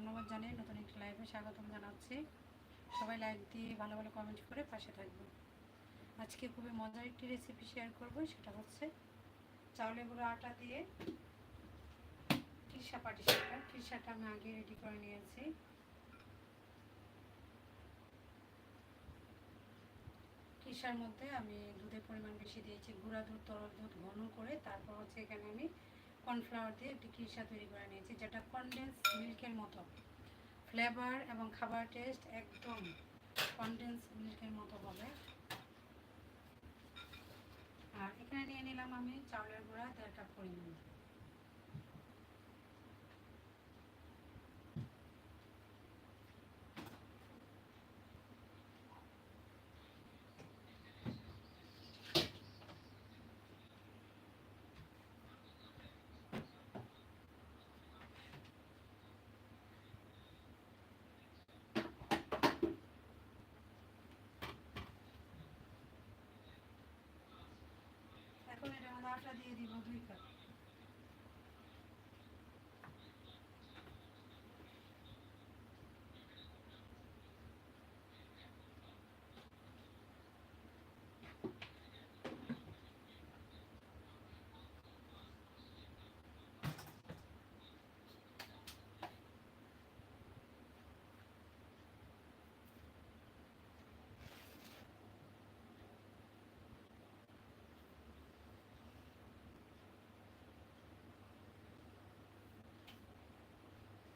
ধন্যবাদ জানিয়ে নতুন একটি লাইভে স্বাগতম জানাচ্ছি। সবাই লাইক দিয়ে ভালো ভালো কমেন্ট করে পাশে থাকবেন। আজকে খুবই মজার একটি রেসিপি শেয়ার করব, সেটা হচ্ছে চাউলের গুঁড়ো আটা দিয়ে খিরসা পাটি সাপটা খিরসাটা আমি আগে রেডি করে নিয়েছি। খিরসার মধ্যে আমি দুধের পরিমাণ বেশি দিয়েছি। গুঁড়া দুধ, তরল দুধ ঘন করে। তারপর হচ্ছে এখানে আমি কর্নফ্লাওয়ার দিয়ে একটি খিরসা তৈরি করে নিয়েছি, যেটা কনডেন্স মিল্কের মতো। ফ্লেভার এবং খাবার টেস্ট একদম কনডেন্স মিল্কের মতো হবে। আর এখানে নিয়ে নিলাম আমি চাউলের গুঁড়া, দেড় কাপ পরিমাণ। মধ্যে দিয়ে দিব দুই কাপ।